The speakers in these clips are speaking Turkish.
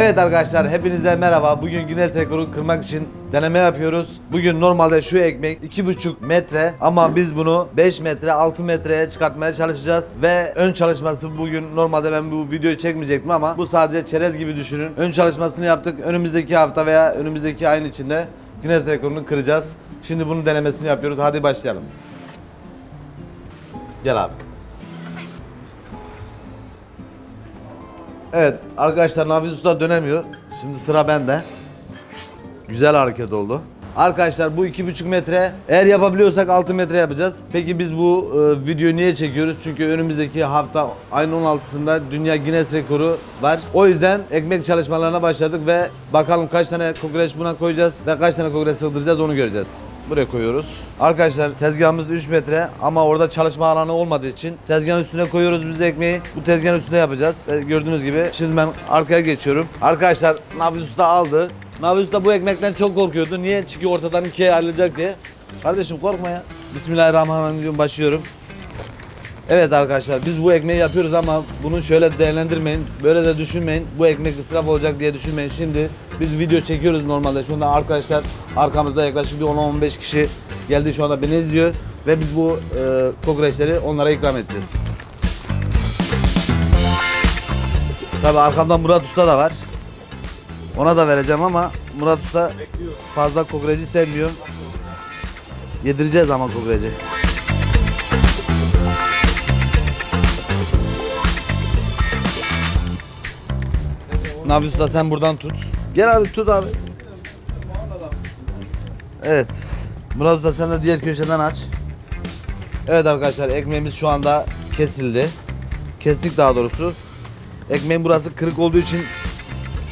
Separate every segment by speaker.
Speaker 1: Evet arkadaşlar hepinize merhaba. Bugün Guinness rekoru kırmak için deneme yapıyoruz. Bugün normalde şu ekmek 2,5 metre ama biz bunu 5 metre 6 metreye çıkartmaya çalışacağız. Ve ön çalışması bugün normalde ben bu videoyu çekmeyecektim ama bu sadece çerez gibi düşünün. Ön çalışmasını yaptık. Önümüzdeki hafta veya önümüzdeki ayın içinde Guinness rekorunu kıracağız. Şimdi bunun denemesini yapıyoruz. Hadi başlayalım. Gel abi. Evet arkadaşlar Nafiz Usta dönemiyor. Şimdi sıra bende. Güzel hareket oldu. Arkadaşlar bu iki buçuk metre eğer yapabiliyorsak 6 metre yapacağız. Peki biz bu e, videoyu niye çekiyoruz? Çünkü önümüzdeki hafta ayın 16'sında Dünya Guinness Rekoru var. O yüzden ekmek çalışmalarına başladık ve bakalım kaç tane kokoreç buna koyacağız ve kaç tane kokoreç sığdıracağız onu göreceğiz. Buraya koyuyoruz. Arkadaşlar tezgahımız 3 metre ama orada çalışma alanı olmadığı için tezgahın üstüne koyuyoruz biz ekmeği. Bu tezgahın üstünde yapacağız. E, gördüğünüz gibi. Şimdi ben arkaya geçiyorum. Arkadaşlar Nafiz Usta aldı. Nafiz Usta bu ekmekten çok korkuyordu. Niye? Çünkü ortadan ikiye ayrılacak diye. Kardeşim korkma ya. Bismillahirrahmanirrahim başlıyorum. Evet arkadaşlar biz bu ekmeği yapıyoruz ama bunu şöyle değerlendirmeyin. Böyle de düşünmeyin. Bu ekmek israf olacak diye düşünmeyin. Şimdi biz video çekiyoruz normalde. Şu anda arkadaşlar arkamızda yaklaşık bir 10-15 kişi geldi şu anda beni izliyor. Ve biz bu e, kokoreçleri onlara ikram edeceğiz. Tabi arkamda Murat Usta da var. Ona da vereceğim ama Murat Usta fazla kokoreci sevmiyor. Yedireceğiz ama kokoreci. Nabi Usta sen buradan tut. Gel abi tut abi. Evet. Murat Usta sen de diğer köşeden aç. Evet arkadaşlar ekmeğimiz şu anda kesildi. Kestik daha doğrusu. Ekmeğin burası kırık olduğu için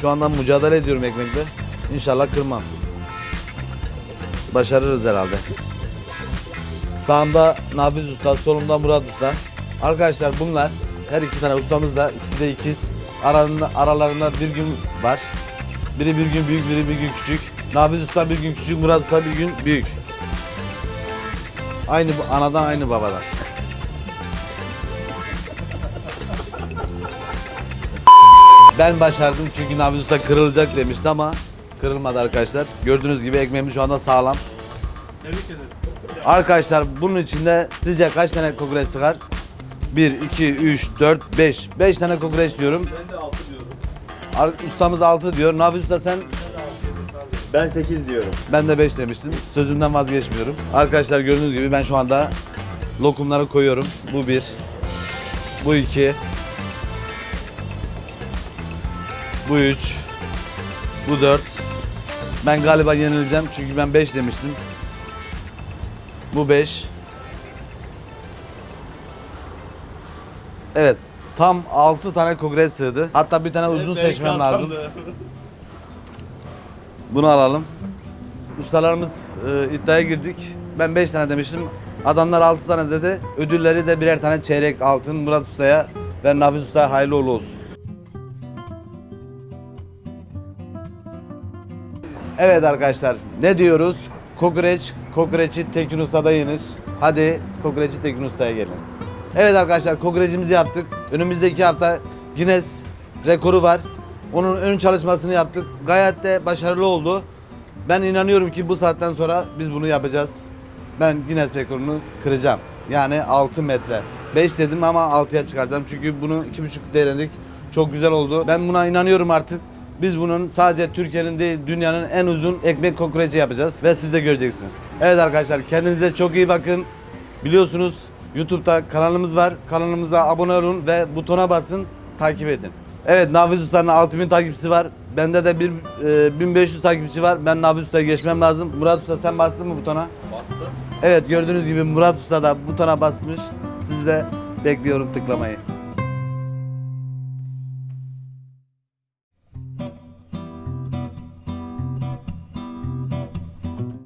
Speaker 1: şu anda mücadele ediyorum ekmekle. İnşallah kırmam. Başarırız herhalde. Sağımda Nafiz Usta, solumda Murat Usta. Arkadaşlar bunlar her iki tane ustamız da ikisi de ikiz. Aralarında, aralarında bir gün var. Biri bir gün büyük, biri bir gün küçük. Nafiz Usta bir gün küçük, Murat Usta bir gün büyük. Aynı anadan aynı babadan. Ben başardım çünkü Nafiz Usta kırılacak demişti ama kırılmadı arkadaşlar. Gördüğünüz gibi ekmeğimiz şu anda sağlam.
Speaker 2: Tebrik ederim.
Speaker 1: Arkadaşlar bunun içinde sizce kaç tane kokoreç sıkar? 1, 2, 3, 4, 5. 5 tane kokoreç diyorum.
Speaker 2: Ben de 6 diyorum.
Speaker 1: Ar- Ustamız 6 diyor. Nafiz Usta sen
Speaker 3: Ben 8 diyorum.
Speaker 1: ben de 5 demiştim. Sözümden vazgeçmiyorum. Arkadaşlar gördüğünüz gibi ben şu anda lokumları koyuyorum. Bu 1. Bu 2. Bu 3. Bu 4. Ben galiba yenileceğim çünkü ben 5 demiştim. Bu 5. Evet. Tam 6 tane kokoreç sığdı. Hatta bir tane uzun seçmem lazım. Bunu alalım. Ustalarımız e, iddiaya girdik. Ben 5 tane demiştim. Adamlar 6 tane dedi. Ödülleri de birer tane çeyrek altın Murat Usta'ya ve Nafiz Usta'ya hayırlı olsun. Evet arkadaşlar ne diyoruz? Kokoreç, kokoreçi Tekin Usta'da yenir. Hadi kokoreçi Tekin Usta'ya gelin. Evet arkadaşlar kokoreçimizi yaptık. Önümüzdeki hafta Guinness rekoru var. Onun ön çalışmasını yaptık. Gayet de başarılı oldu. Ben inanıyorum ki bu saatten sonra biz bunu yapacağız. Ben Guinness rekorunu kıracağım. Yani 6 metre. 5 dedim ama 6'ya çıkaracağım. Çünkü bunu 2,5 denedik. Çok güzel oldu. Ben buna inanıyorum artık. Biz bunun sadece Türkiye'nin değil dünyanın en uzun ekmek kokoreci yapacağız ve siz de göreceksiniz. Evet arkadaşlar kendinize çok iyi bakın. Biliyorsunuz YouTube'da kanalımız var. Kanalımıza abone olun ve butona basın takip edin. Evet Nafiz Usta'nın 6000 takipçisi var. Bende de bir, e, 1500 takipçi var. Ben Nafiz Usta'ya geçmem lazım. Murat Usta sen bastın mı butona?
Speaker 2: Bastım.
Speaker 1: Evet gördüğünüz gibi Murat Usta da butona basmış. Siz de bekliyorum tıklamayı.